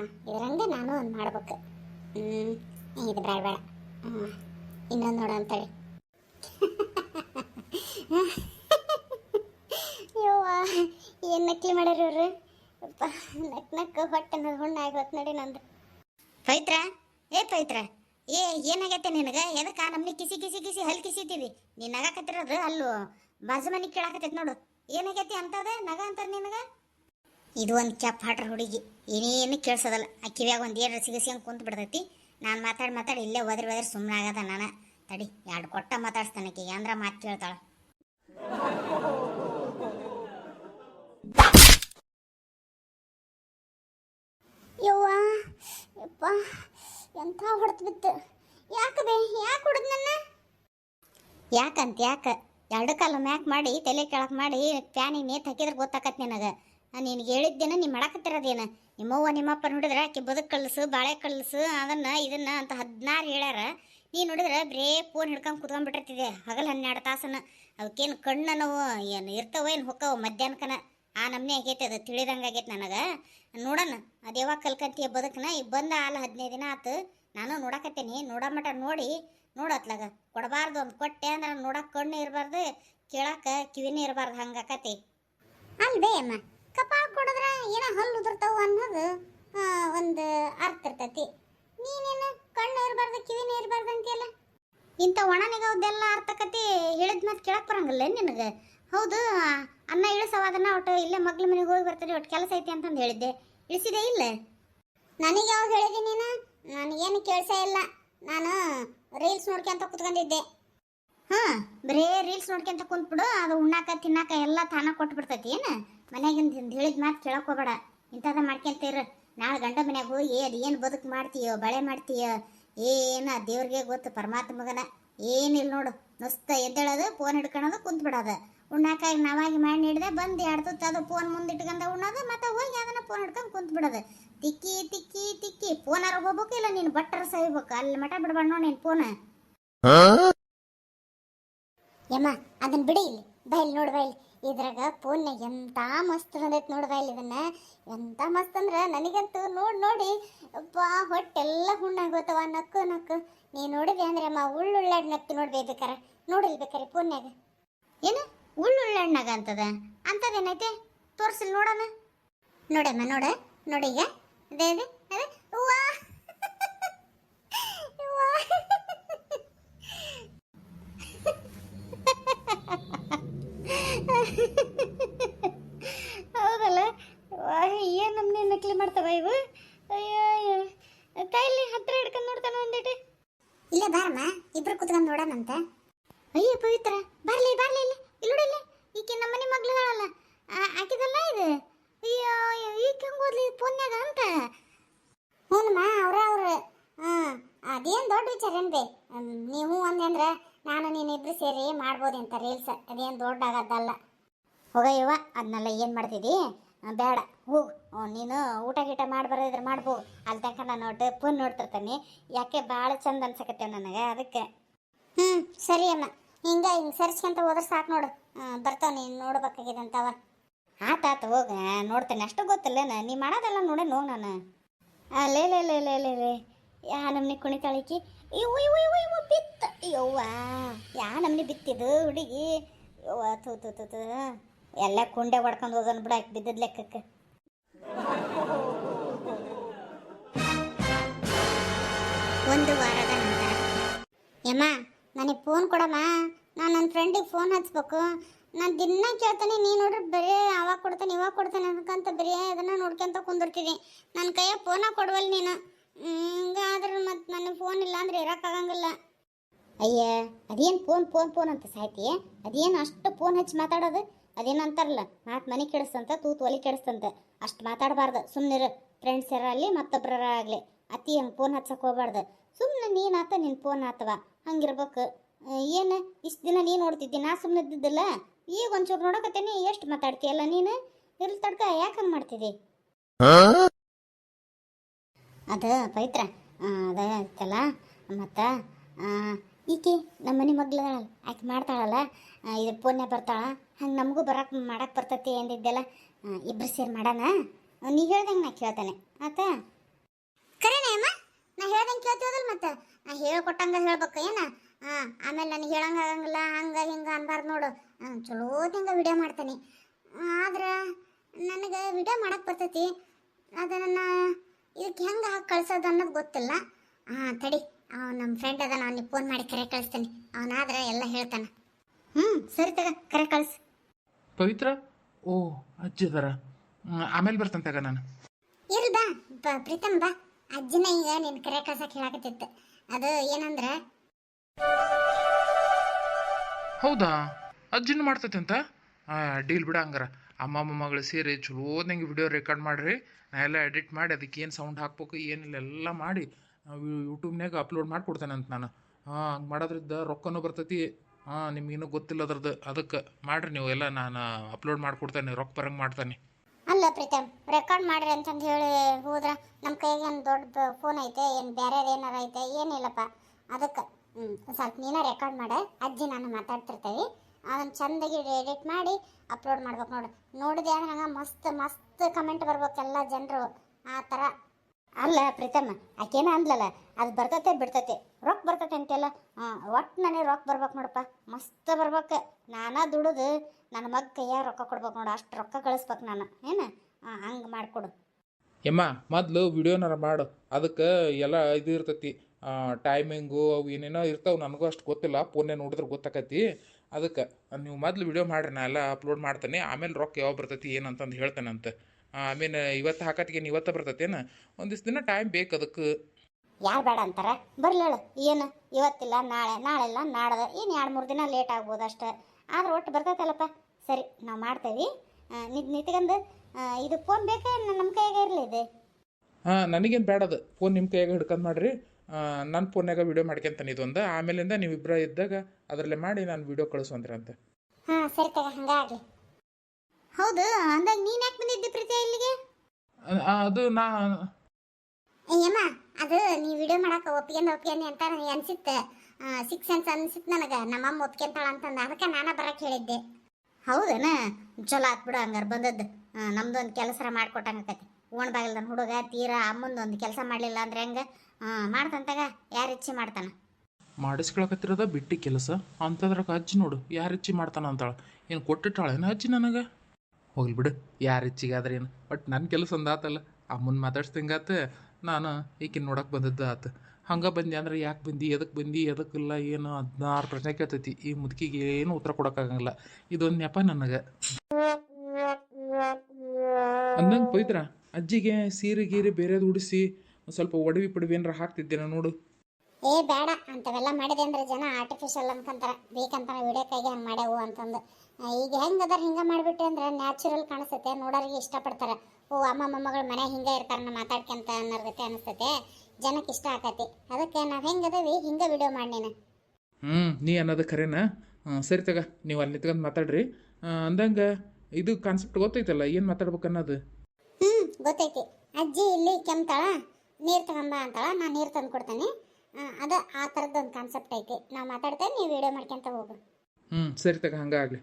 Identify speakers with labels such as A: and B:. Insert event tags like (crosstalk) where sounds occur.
A: ಹಾಂ ನಾನು ಒಂದು ಮಾಡ್ಬೇಕು. ಹ್ಞೂ ಇದು ಬೇಡ ಬೇಡ ಇನ್ನೊಂದು ನೋಡು ಅಂತೇಳಿ. (laughs) ಯವ್ವ, ಏನು ನಕ್ಲಿ ಮಾಡ್ಯಾರ ಇವ್ರು? ನಕ್ ನಕ್ ಹೊಟ್ಟೆ ಅನ್ನೋದು ಹುಣ್ಣು ಆಗೋತ್ ನೋಡಿ ನಂದು. ಪವಿತ್ರ, ಏ ಪವಿತ್ರ, ಏ, ಏನಾಗೈತೆ ನಿನಗೆ? ಎದಕ್ಕೆ? ನಮ್ಮನೆ ಕಿಸಿ ಕಿಸಿ ಕಿಸಿ ಹಲ್ ಕಿಸಿತೀವಿ ನೀನು ನಗಾಕತ್ತಿರೋದು ಅಲ್ಲೂ. ಬಾಜು ಮನೆ ಕೇಳಾಕತ್ತೈತೆ ನೋಡು. ಏನಾಗೈತಿ ಅಂತದ? ನಗ ಅಂತಾರೆ ನಿನಗೆ? ಇದು ಒಂದು ಕ್ಯಾಪ್ ಹಾಟ್ರ ಹುಡುಗಿ. ಏನೇನು ಕೇಳಿಸೋದಲ್ಲ. ಆ ಕಿವ್ಯಾಗ ಒಂದು ಏನು ಸಿಗಸಿ ಹಂಗೆ ಕುಂತು ಬಿಡ್ತೈತಿ. ನಾನು ಮಾತಾಡಿ ಮಾತಾಡಿ ಇಲ್ಲೇ ಒದ್ರೆ ಒದ್ರೆ ಸುಮ್ಮನೆ ಆಗದ ನಾನು. ತಡಿ ಎರಡು ಕೊಟ್ಟ ಮಾತಾಡ್ಸ್ತಾನೆ ಆಕಿಗೆ ಅಂದ್ರೆ ಮಾತು ಕೇಳ್ತಾಳೆ. ಯವ್ವ ಯಪ್ಪ ಎಂಥ ಹೊಡೆದು ಬಿತ್ತು. ಯಾಕೆ ಬೇ ಯಾಕೆ ಹೊಡೆದು ನನ್ನ? ಯಾಕಂತ ಯಾಕ? ಎರಡು ಕಾಲ ಮ್ಯಾಕ್ ಮಾಡಿ ತಲೆ ಕೆಳಕ್ ಮಾಡಿ ಪ್ಯಾನಿ ನೇತ್ ಹಾಕಿದ್ರೆ ಗೊತ್ತಾಕತ್ ನಿನಗೆ. ನಾನು ನಿನಗೆ ಹೇಳಿದ್ದೇನ ನೀ ಮಾಡಕತ್ತಿರೋದೇನ? ನಿಮ್ಮವ್ವ ನಿಮ್ಮಪ್ಪ ನೋಡಿದ್ರೆ ಆಕೆ ಬದುಕು ಕಳ್ಸು, ಬಾಳೆ ಕಳ್ಸು, ಅದನ್ನು ಇದನ್ನು ಅಂತ ಹದಿನಾರು ಹೇಳ್ಯಾರ. ನೀ ನೋಡಿದ್ರೆ ಬರೇ ಫೋನ್ ಹಿಡ್ಕೊಂಡು ಕುತ್ಕೊಂಡ್ಬಿಟ್ಟಿರ್ತಿದೆ ಹಗಲು ಹನ್ನೆರಡು ತಾಸನ. ಅವಕ್ಕೇನು ಕಣ್ಣು ಏನು ಇರ್ತಾವ ಏನು ಹೊಕ್ಕವು ಮಧ್ಯಾಹ್ನಕನ. ಆ ನಮ್ಮನೆ ಆಗೈತೆ, ಅದು ತಿಳಿದಂಗೆ ಆಗೈತೆ ನನಗೆ. ನೋಡೋಣ, ಅದು ಕಲ್ಕಂತೀಯ ಬದುಕನ? ಈಗ ಬಂದ ಆಲ ಹದಿನೈದು ದಿನ ಆತು, ನಾನು ನೋಡಕತ್ತೇನಿ. ನೋಡೋ ಮಟ ನೋಡಿ, ನೋಡತ್ಲಾಗ. ಕೊಡಬಾರ್ದು ಒಂದು ಕೊಟ್ಟೆ ಅಂದ್ರೆ ನೋಡಕ್ಕೆ ಕಣ್ಣು ಇರಬಾರ್ದು ಕೇಳಕ್ಕೆ ಕಿವಿನೇ ಇರಬಾರ್ದು, ಹಂಗೆ ಆಕತಿ. ಅಲ್ವೇ ಅಮ್ಮ. ಕಪಾಳ ಕೊಡಿದ್ರೆ ಏನೋ ಹಲ್ಲು ಉದುರ್ತಾವ ಅನ್ನೋದು ಒಂದು ಅರ್ಥ ಇರ್ತೈತಿ. ನೀನೇನು ಕಣ್ಣು ಇರಬಾರ್ದು ಕಿವಿನೇ ಇರಬಾರ್ದು ಅಂತೀಯಲ್ಲ? ಇಂಥ ಒಣ ನಿಗವದ್ದೆಲ್ಲ ಅರ್ಥಕತಿ ಹೇಳಿದ ಮತ್ತೆ ಕೇಳಕ್ ಬರಂಗಿಲ್ಲ ನಿನಗೆ? ಹೌದು ಅನ್ನ ಇಳಿಸವ ಅದನ್ನ ಒಟ್ಟು ಇಲ್ಲೇ ಮಗ್ಳ ಮನೆಗೆ ಹೋಗಿ ಬರ್ತಾರೆ ಒಟ್ಟು ಕೆಲಸ ಐತಿ ಅಂತಂದು ಹೇಳಿದ್ದೆ. ಇಳಿಸಿದೆ ಇಲ್ಲ? ನನಗೆ ಯಾವಾಗ ಹೇಳಿದೆ ನೀನು? ನನಗೇನು ಕೆಲಸ ಇಲ್ಲ. ನಾನು ರೀಲ್ಸ್ ನೋಡ್ಕೊಂತ ಕುತ್ಕೊಂಡಿದ್ದೆ. ಹಾಂ ಬರೇ ರೀಲ್ಸ್ ನೋಡ್ಕೊಂತ ಕುಂತ್ಬಿಡು ಅದು ಉಣ್ಣಾಕ ತಿನ್ನಾಕ ಎಲ್ಲ ತಾನ ಕೊಟ್ಟು ಬಿಡ್ತೈತಿ ಏನು? ಮನ್ಯಾಗಿಂದ ಹೇಳಿದ ಮಾತು ಕೇಳಕ್ ಹೋಗಬೇಡ. ಇಂಥದ ಮಾಡ್ಕೊಂತ ಇರು. ನಾಳೆ ಗಂಡ ಮನ್ಯಾಗ ಹೋಗಿ ಅದು ಏನು ಬದುಕು ಮಾಡ್ತೀಯೋ ಬಳೆ ಮಾಡ್ತೀಯೋ ಏನು ದೇವ್ರಿಗೆ ಗೊತ್ತು ಪರಮಾತ್ಮಗನ ಏನಿಲ್ಲ ನೋಡು. ಮಸ್ತ ಎದ್ದೇಳೋದು ಫೋನ್ ಹಿಡ್ಕೊಳೋದು ಕುಂತ್ ಬಿಡೋದು. ಉಣ್ಣಾಕ ನಾವಾಗಿ ಮಾಡಿ ಹಿಡ್ದೆ ಬಂದು ಎರಡು ಅದು ಫೋನ್ ಮುಂದೆ ಇಟ್ಕೊಂಡ ಉಣ್ಣೋದು ಮತ್ತೆ ಹೋಗಿ ಅದನ್ನ ಫೋನ್ ಹಿಡ್ಕೊಂಡು ಕುಂತ್ ಬಿಡೋದು. ತಿಕ್ಕಿ ತಿಕ್ಕಿ ತಿಕ್ಕಿ ಫೋನಾರ ಹೋಗ್ಬೇಕು ಇಲ್ಲ ನೀನು? ಬಟ್ಟರ ಸವಿಬೇಕು. ಅಲ್ಲಿ ಮಠ ಬಿಡ್ಬೇಡ ನೋಡಿ ನೀನು ಫೋನ್ ಯಮ್ಮ ಅದನ್ನ ಬಿಡಿ ಇಲ್ಲಿ. ಬೈಲ್ ನೋಡು ಬೈಲ್ ಇದ್ರಾಗ ಪೂರ್ಣ ಎಂತ ಮಸ್ತ್ ಬಂದೈತೆ ನೋಡ್ದ ಇಲ್ಲಿ ಇದನ್ನ. ಎಂತ ಮಸ್ತ್ ಅಂದ್ರೆ ನನಗಂತೂ ನೋಡಿ ನೋಡಿ ಅಪ್ಪ ಹೊಟ್ಟೆಲ್ಲ ಹುಣ್ಣಾಗೋತವ, ನಕ್ಕು ನಕ್ಕು. ನೀ ನೋಡಿದೆ ಅಂದ್ರೆ ಅಮ್ಮ, ಉಳ್ಳುಳ್ಳಾಡ್ ನಕ್ಕಿ ನೋಡ್ಬೇಕಾರ ನೋಡಿಲ್ ಬೇಕಾರೆ ಏನು? ಉಳ್ಳುಳ್ಳಣ್ಣಾಗ ಅಂತದ. ಅಂತದೇನೈತೆ? ತೋರ್ಸಿಲ್ ನೋಡಮ್ಮ. ನೋಡಮ್ಮ, ನೋಡ ನೋಡೀಗ ಅದೇ ಅದೇ ಅದೇ. ಅವ್ವಾ ಅವ್ವಾ. ಹೌದಲ್ಲ ಏನು ನಮ್ಮನೆ ನಕಲಿ ಮಾಡ್ತಾವ ಇವು ಅಯ್ಯೋ ಅಯ್ಯೋ ಕೈಲಿ ಹತ್ರ ಹಿಡ್ಕೊಂಡು ನೋಡ್ತಾನ ಒಂದಿಟ್ಟು ಇಲ್ಲೇ ಬಾರಮ್ಮ ಇಬ್ರು ನೋಡೋಣಂತ ಅಯ್ಯೋ ಪವಿತ್ರ. ಬರ್ಲಿ ಬರ್ಲಿ ಇಲ್ಲಿ. ಇಲ್ಲೋಡಿಲ್ಲ ಈಕೆ ಈಕೆ ನಮ್ಮನೆ ಮಗ್ಳುಗಳಲ್ಲ. ಆಕಿದಲ್ಲ ಇದು? ಅಯ್ಯೋ ಅಯ್ಯೋ ಈಕೆ ಹಂಗೆ ಓದ್ಲಿ ಫೋನ್ಯಾಗ ಅಂತ? ಹ್ಞೂನಮ್ಮ ಅವ್ರ ಅವ್ರು. ಹಾಂ ಅದೇನು ದೊಡ್ಡ ವಿಚಾರ ಏನು ಬೇ ನೀವು ಒಂದು ಅಂದ್ರೆ ನಾನು ನೀನಿಬ್ರು ಸೇರಿ ಮಾಡ್ಬೋದು ಅಂತ ರೀಲ್ಸ್ ಅದೇನು ದೊಡ್ಡ ಆಗದ್ದಲ್ಲ ಹೋಗಯ್ಯವ ಅದನ್ನೆಲ್ಲ ಏನು ಮಾಡ್ತಿದ್ದಿ ಬೇಡ. ಹೂ ನೀನು ಊಟ ಗೀಟ ಮಾಡಿ ಬರೋದಿದ್ರೆ ಮಾಡ್ಬೋದು ಅಲ್ಲಿ ತನಕ ನಾನು ಒಟ್ಟು ಫೋನ್ ನೋಡ್ತಿರ್ತೀನಿ. ಯಾಕೆ ಭಾಳ ಚಂದ ಅನ್ಸಕತ್ತೆ ನನಗೆ ಅದಕ್ಕೆ. ಹ್ಞೂ ಸರಿ ಅಮ್ಮ. ಹಿಂಗ ಹಿಂಗೆ ಸರಿಸ್ಕೊಂತ ಹೋದ್ರೆ ಸಾಕು ನೋಡು. ಬರ್ತಾವ ನೀನು ನೋಡ್ಬೇಕಾಗಿದಂತವ ಆತ ಆತಾತು ಹೋಗ. ನೋಡ್ತೇನೆ. ಅಷ್ಟು ಗೊತ್ತಿಲ್ಲ ನೀ. ಮಾಡೋದೆಲ್ಲ ನೋಡೇ ಹೋಗಿ ನಾನು. ಅಲ್ಲೇ ಲೇ ಲೇ ಲೇ ಲೇ ಲೇ ಲೇ. ಯಾ ನಮ್ನಿ ಕುಣಿತಾಳಿಕಿ ಇವು ಇವು ಇವು ಇವು ಬಿತ್ತ. ಯವ್ವ ಯಾ ನಮ್ನಿ ಬಿತ್ತಿದು ಹುಡುಗಿ. ಯವ್ವ ತೂ ತೂ ತೂ ತೂ ಎಲ್ಲ ಕುಂಡೆ ಹೊಡ್ಕೊಂಡು ಹೋಗೋಣ ಬಿಡ ಬಿದ್ದದ ಲೆಕ್ಕಕ್ಕೆ. ಒಂದು ವಾರದ ನಂತರ. ಯಮ್ಮ ನನಗೆ ಫೋನ್ ಕೊಡಮ್ಮ. ನಾನು ನನ್ನ ಫ್ರೆಂಡಿಗೆ ಫೋನ್ ಹಚ್ಬೇಕು. ನಾನು ದಿನ ಕೇಳ್ತಾನೆ, ನೀ ನೋಡ್ರಿ ಬರೀ ಅವಾಗ ಕೊಡ್ತಾನೆ, ಇವಾಗ ಕೊಡ್ತಾನೆ ಅದಕ್ಕಂತ ಬರೀ ಅದನ್ನು ನೋಡ್ಕೊಂತ ಕುಂದಿರ್ತೀನಿ ನನ್ನ ಕೈಯಾಗ ಫೋನ ಕೊಡುವಲ್ ನೀನು. ಹಿಂಗಾದ್ರೆ ಮತ್ತೆ ನನಗೆ ಫೋನ್ ಇಲ್ಲ ಅಂದ್ರೆ ಇರೋಕ್ಕಾಗಂಗಿಲ್ಲ ಅಯ್ಯ, ಅದೇನು ಫೋನ್ ಫೋನ್ ಫೋನ್ ಅಂತ ಸಾಯ್ತಿ? ಅದೇನು ಅಷ್ಟು ಫೋನ್ ಹಚ್ಚಿ ಮಾತಾಡೋದು? ಅದೇನು ಅಂತಾರಲ್ಲ, ಮಾತು ಮನೆ ಕೆಡಿಸ್ತಂತ, ತೂತು ಒಲಿ ಕೆಡಿಸ್ತಂತ. ಅಷ್ಟು ಮಾತಾಡಬಾರ್ದು. ಸುಮ್ಮನಿರು ಫ್ರೆಂಡ್ಸ್ ಇರಲಿ ಮತ್ತೊಬ್ಬರ ಆಗಲಿ ಅತಿ ಹಂಗೆ ಫೋನ್ ಹಚ್ಚಕ್ಕೆ ಹೋಗ್ಬಾರ್ದು. ಸುಮ್ಮನೆ ನೀನು ಆತ ನಿನ್ನ ಫೋನ್ ಆತವ. ಹಂಗಿರ್ಬೇಕು. ಏನು ಇಷ್ಟು ದಿನ ನೀನು ನೋಡ್ತಿದ್ದಿ? ನಾ ಸುಮ್ಮನೆ ಇದ್ದಿದ್ದಿಲ್ಲ? ಈಗ ಒಂಚೂರು ನೋಡಕತ್ತೇನೆ ಎಷ್ಟು ಮಾತಾಡ್ತೀಯಲ್ಲ ನೀನು? ಇರ್ಲಿ ತಡ್ಕ ಯಾಕೆ ಹಂಗೆ ಮಾಡ್ತಿದ್ದಿ? ಅದ ಪವಿತ್ರ ಆ, ಅದ ಐತಲ್ಲ? ಮತ್ತು ಈಕೆ ನಮ್ಮ ಮನೆ ಮಗ್ಳದಾಳಲ್ಲ ಆಕೆ ಮಾಡ್ತಾಳಲ್ಲ? ಇದು ಪುಣ್ಯ ಬರ್ತಾಳ ಹಂಗೆ ನಮಗೂ ಬರಕ್ಕೆ ಮಾಡಕ್ಕೆ ಬರ್ತೈತಿ ಎಂದಿದ್ದೆಲ್ಲ ಇಬ್ಬರು ಸೇರಿ ಮಾಡೋಣ? ನೀ ಹೇಳ್ದಂಗೆ ನಾ ಕೇಳ್ತಾನೆ. ಆತ? ಕರೆನೇ ಅಮ್ಮ? ನಾ ಹೇಳ್ದಂಗೆ ಕೇಳ್ತೀವದಲ್ಲ ಮತ್ತೆ. ನಾ ಹೇಳ್ಕೊಟ್ಟಂಗೆ ಹೇಳ್ಬೇಕು ಏನ? ಹಾಂ ಆಮೇಲೆ ನನಗೆ ಹೇಳಂಗೆ ಆಗಂಗಿಲ್ಲ ಹಂಗೆ ಹಿಂಗೆ ಅನ್ಬಾರ್ದು ನೋಡು. ಹಾಂ ಚಲೋ ಹಿಂಗೆ ವಿಡಿಯೋ ಮಾಡ್ತೀನಿ. ಆದ್ರೆ ನನಗೆ ವಿಡಿಯೋ ಮಾಡಕ್ಕೆ ಬರ್ತೈತಿ. ಅದನ್ನ ಇದಕ್ಕೆ ಹೆಂಗೆ ಹಾಕಿ ಕಳ್ಸೋದು ಅನ್ನೋದು ಗೊತ್ತಿಲ್ಲ. ಹಾಂ ತಡಿ. ಅವ್ನು ನಮ್ಮ ಫ್ರೆಂಡ್ ಅದ ನಾನು ಫೋನ್ ಮಾಡಿ ಕರೆ ಕಳಿಸ್ತಾನೆ. ಅವನಾದ್ರೆ ಎಲ್ಲ ಹೇಳ್ತಾನೆ. ಹ್ಞೂ ಸರಿ ತಗ ಕರೆ ಕಳಿಸ್.
B: ಪವಿತ್ರ? ಓ ಅಜ್ಜಿ ಅದಾರ. ಆಮೇಲೆ ಬರ್ತಂತಾಗ ನಾನು.
A: ಇರ್ಲಿ ಬಾ ಪ್ರೀತಮ್ ಬಾ. ಅಜ್ಜಿನ ಈಗ ನಿನ್ ಕರೆ ಕಳ್ಸಕ್ ಹೇಳಕತ್ತಿತ್ತು. ಅದು ಏನಂದ್ರ?
B: ಹೌದಾ? ಅಜ್ಜಿನ ಮಾಡ್ತೈತೆ ಅಂತ? ಡೀಲ್ ಬಿಡ ಹಂಗಾರ. ಅಮ್ಮ ಮೊಮ್ಮಗಳು ಸೇರಿ ಚಲೋದಂಗೆ ವಿಡಿಯೋ ರೆಕಾರ್ಡ್ ಮಾಡ್ರಿ. ನಾ ಎಲ್ಲ ಎಡಿಟ್ ಮಾಡಿ ಅದಕ್ಕೆ ಏನು ಸೌಂಡ್ ಹಾಕ್ಬೇಕು ಏನಿಲ್ಲ ಎಲ್ಲ ಮಾಡಿ ಯೂಟ್ಯೂಬ್ನಾಗ ಅಪ್ಲೋಡ್ ಮಾಡಿಕೊಡ್ತೇನೆ ಅಂತ ನಾನು. ಹಾಂ ಹಂಗೆ ಮಾಡೋದ್ರಿಂದ ರೊಕ್ಕನೂ ಬರ್ತೈತಿ. ಹಾಂ ನಿಮ್ಗೇನು ಗೊತ್ತಿಲ್ಲ ಅದ್ರದ್ದು ಅದಕ್ಕೆ ಮಾಡ್ರಿ ನೀವು ಎಲ್ಲ, ನಾನು ಅಪ್ಲೋಡ್ ಮಾಡಿಕೊಡ್ತೇನೆ, ರೊಕ್ಕ ಬರಂಗೆ ಮಾಡ್ತಾನೆ.
A: ಅಲ್ಲ ಪ್ರೀತಮ್ ರೆಕಾರ್ಡ್ ಮಾಡ್ರಿ ಅಂತಂದು ಹೇಳಿ ಹೋದ್ರೆ ನಮ್ಮ ಕೈಗೆ ಏನು ದೊಡ್ಡ ಫೋನ್ ಐತೆ, ಏನು ಬೇರೆ ಏನಾರ ಐತೆ ಏನಿಲ್ಲಪ್ಪ ಅದಕ್ಕೆ ಸ್ವಲ್ಪ ನೀನೇ ರೆಕಾರ್ಡ್ ಮಾಡ, ಅಜ್ಜಿ ನಾನು ಮಾತಾಡ್ತಿರ್ತೇವೆ. ಅದನ್ನು ಚಂದಾಗಿ ಎಡಿಟ್ ಮಾಡಿ ಅಪ್ಲೋಡ್ ಮಾಡ್ಬೇಕು ನೋಡು. ನೋಡಿದೆ ಅಂದ್ರೆ ಹಂಗೆ ಮಸ್ತ್ ಮಸ್ತ್ ಕಮೆಂಟ್ ಬರ್ಬೇಕು ಎಲ್ಲ ಜನರು. ಆ ಥರ ಅಲ್ಲ ಪ್ರೀತಮ್ಮ, ಆಕೇನ ಅಂದ್ಲಲ್ಲ, ಅದು ಬರ್ತತೆ ಬಿಡ್ತತೆ. ರೊಕ್ಕ ಬರ್ತತೆ ಅಂತೆಲ್ಲ ಒಟ್ಟು ನನಗೆ ರೊಕ್ಕ ಬರ್ಬೇಕು ನೋಡಪ್ಪ. ಮಸ್ತ್ ಬರ್ಬೇಕು. ನಾನಾ ದುಡಿದು ನನ್ನ ಮಗ ಕೈಯಾಗ ರೊಕ್ಕ ಕೊಡ್ಬೇಕು ನೋಡು, ಅಷ್ಟು ರೊಕ್ಕ ಕಳಿಸ್ಬೇಕು ನಾನು. ಏನು? ಹಂಗೆ ಮಾಡಿಕೊಡು.
B: ಯಮ್ಮ ಮೊದಲು ವಿಡಿಯೋನಾರ ಮಾಡು. ಅದಕ್ಕೆ ಎಲ್ಲ ಇದು ಇರ್ತೈತಿ. ಟೈಮಿಂಗು ಅವು ಏನೇನೋ ಇರ್ತಾವೆ, ನನಗೂ ಅಷ್ಟು ಗೊತ್ತಿಲ್ಲ. ಫೋನೇ ನೋಡಿದ್ರೆ ಗೊತ್ತಾಕತಿ. ಅದಕ್ಕೆ, ನೀವು ಮೊದಲು ವಿಡಿಯೋ ಮಾಡ್ರಿ, ನಾ ಎಲ್ಲ ಅಪ್ಲೋಡ್ ಮಾಡ್ತೇನೆ. ಆಮೇಲೆ ರೊಕ್ಕ ಯಾವಾಗ ಬರ್ತೈತಿ, ಏನಂತಂದು ಹೇಳ್ತೇನಂತೆ. ಆಮೇಲೆ ಇವತ್ತು ಹಾಕತ್ತಿಗೆ ಇವತ್ತು ಬರ್ತತೇನು? ಒಂದಿಷ್ಟು ದಿನ ಟೈಮ್ ಬೇಕು ಅದಕ್ಕೆ.
A: ಯಾರು ಬೇಡ ಅಂತಾರ? ಬರ್ಲಿ ಹೇಳು ಏನು? ಇವತ್ತಿಲ್ಲ ನಾಳೆ ನಾಳೆಲ್ಲ ನಾಡದ ಏನು ಎರಡು ಮೂರು ದಿನ ಲೇಟ್ ಆಗ್ಬೋದು ಅಷ್ಟೇ. ಆದ್ರೆ ಒಟ್ಟು ಬರ್ತೈತಲ್ಲಪ್ಪ. ಸರಿ ನಾವು ಮಾಡ್ತೇವೆ. ನಿದ್ ನಿತ್ಕಂದು ಇದು ಫೋನ್ ಬೇಕಾ ನಮ್ಮ ಕೈಯಾಗ ಇರಲಿ ಇದೆ?
B: ಹಾಂ ನನಗೇನು ಬೇಡದು ಫೋನ್ ನಿಮ್ಮ ಕೈಯಾಗ ಹಿಡ್ಕೊಂಡು ಮಾಡ್ರಿ. ನನ್ನ ಫೋನ್ಯಾಗ ವಿಡಿಯೋ ಮಾಡ್ಕೊಂತಾನೆ ಇದೊಂದು ಆಮೇಲಿಂದ ನೀವಿಬ್ಬರ ಇದ್ದಾಗ ಅದರಲ್ಲೇ ಮಾಡಿ ನಾನು ವಿಡಿಯೋ ಕಳಿಸುವಂತ್ರಿ ಅಂತ
A: ಹಾಂ ಸರಿ ತಗ ಹಂಗಾಗಲಿ. ಹೌದು ಅಂದಾಗ ನೀನು ಯಾಕೆ ಬಂದಿದ್ದೆ ಪ್ರೀತಿ ಇಲ್ಲಿಗೆ?
B: ಅ- ಆ, ಅದು ನಾ
A: ಅಯ್ಯಮ್ಮ ಅದು ನೀ ವಿಡಿಯೋ ಮಾಡಕ್ಕೆ ಒಪ್ಪಿಗೆಂದು ಒಪ್ಪಿಗೆಂದು ಅಂತ ನನಗೆ ಅನ್ಸಿತ್ತು. ಸಿಕ್ಸ್ ಸೆನ್ಸ್ ಅನ್ಸಿತ್ತು ನನಗೆ. ನಮ್ಮಮ್ಮ ಒಪ್ಕೊಂತಾಳ ಅಂತಂದ. ಅದಕ್ಕೆ ನಾನು ಬರಕ್ಕೆ ಹೇಳಿದ್ದೆ. ಹೌದೇನ? ಚಲೋ ಆತ್ ಬಿಡು ಹಂಗಾರೆ ಬಂದದ್ದು. ನಮ್ದೊಂದು ಕೆಲಸ ಮಾಡ್ಕೊಟ್ಟಂಗಕತಿ ಓಣ ಬಾಗಿಲ್ದನ್ ಹುಡುಗ ತೀರಾ ಅಮ್ಮಂದೊಂದು ಕೆಲಸ ಮಾಡಲಿಲ್ಲ ಅಂದ್ರೆ ಹೆಂಗೆ? ಮಾಡ್ತಂತಾಗ ಯಾರು ಇಚ್ಛೆ ಮಾಡ್ತಾನ?
B: ಮಾಡಿಸ್ಕೊಳಕತ್ತಿರೋದ ಬಿಟ್ಟಿ ಕೆಲಸ. ಅಂತದ್ರಾಗ ಅಜ್ಜಿ ನೋಡು ಯಾರು ಹೆಚ್ಚಿ ಮಾಡ್ತಾನ ಅಂತಾಳ. ಏನು ಕೊಟ್ಟಿಟ್ಟಾಳೇನ ಅಜ್ಜಿ ನನಗೆ? ಹೋಗ್ಲಿ ಬಿಡು, ಯಾರು ಹೆಚ್ಚಿಗಾದ್ರೆ ಏನು. ಬಟ್ ನನ್ನ ಕೆಲಸ ಒಂದು ಆತಲ್ಲ ಅಮ್ಮನ ಮಾತಾಡ್ಸ್ದಂಗಾತ, ನಾನು ಈಕಿನ ನೋಡಕ್ಕೆ ಬಂದದ್ದು ಆತು ಹಂಗೆ ಬಂದಿ ಅಂದ್ರೆ ಯಾಕೆ ಬಂದು ಎದಕ್ಕೆ ಬಂದಿ, ಎದಕ್ಕಿಲ್ಲ, ಏನು, ಹದಿನಾರು ಪ್ರಶ್ನೆ ಕೇಳ್ತೈತಿ. ಈ ಮುದುಕಿಗೆ ಏನು ಉತ್ತರ ಕೊಡೋಕ್ಕಾಗಂಗಿಲ್ಲ. ಇದೊಂದು ನೆಪ ನನಗೆ. ಅಂದಂಗೆ ಪವಿತ್ರ, ಅಜ್ಜಿಗೆ ಸೀರೆ ಗೀರೆ ಬೇರೆದು ಉಡಿಸಿ ಸ್ವಲ್ಪ ಒಡವಿ ಪಡವಿ ಏನಾರ ಹಾಕ್ತಿದ್ದೇನೆ ನೋಡು.
A: ಏ ಬೇಡ ಅಂತವೆಲ್ಲ ಮಾಡಿದೆ ಅಂದ್ರೆ ಜನ ಆರ್ಟಿಫಿಷಿಯಲ್ ಅನ್ಕೊಂತಾರ ಬೇಕಂತಾನೆ ಕೈಗೆ ಹಂಗೆ ಮಾಡ್ಯಾವು ಅಂತಂದು. ಈಗ ಹೆಂಗೆ ಅದಾರ ಹಿಂಗೆ ಮಾಡಿಬಿಟ್ಟೆ ಅಂದ್ರೆ ನ್ಯಾಚುರಲ್ ಕಾಣಿಸ್ತೈತೆ ನೋಡೋರಿಗೆ ಇಷ್ಟಪಡ್ತಾರೆ. ಓ ಅಮ್ಮ ಮೊಮ್ಮಗಳು ಮನೆ ಹಿಂಗೆ ಇರ್ತಾರನ್ನ ಮಾತಾಡ್ಕೊಂತ ಅನ್ನೋರ್ಗತೆ ಅನಿಸ್ತೈತೆ. ಜನಕ್ಕೆ ಇಷ್ಟ ಆಕತಿ. ಅದಕ್ಕೆ ನಾವು ಹೆಂಗೆ ಅದೇವಿ? ಹಿಂಗೆ ವಿಡಿಯೋ ಮಾಡಿ ನೀನು.
B: ಹ್ಞೂ ನೀ ಅನ್ನೋದು ಖರೇನಾ? ಸರಿ ತಗ ನೀವು ಅಲ್ಲಿ ನಿಂತ್ಕೊಂಡು ಮಾತಾಡ್ರಿ. ಅಂದಂಗೆ ಇದು ಕಾನ್ಸೆಪ್ಟ್ ಗೊತ್ತೈತಲ್ಲ ಏನು ಮಾತಾಡ್ಬೇಕು ಅನ್ನೋದು?
A: ಹ್ಞೂ ಗೊತ್ತೈತಿ. ಅಜ್ಜಿ ಇಲ್ಲಿ ಕೆಮ್ತಾಳ ನೀರು ತಗೊಂಬ ಅಂತಾಳ ನಾನು ನೀರು ತಂದು ಕೊಡ್ತೇನೆ ಅದ ಆ ಥರದ್ದೊಂದು ಕಾನ್ಸೆಪ್ಟ್ ಐತಿ. ನಾವು ಮಾತಾಡ್ತೇವೆ, ನೀವು ವಿಡಿಯೋ ಮಾಡ್ಕೊಂತ ಹೋಗು.
B: ಹ್ಞೂ ಸರಿ ತಗ, ಹಂಗಾಗಲಿ.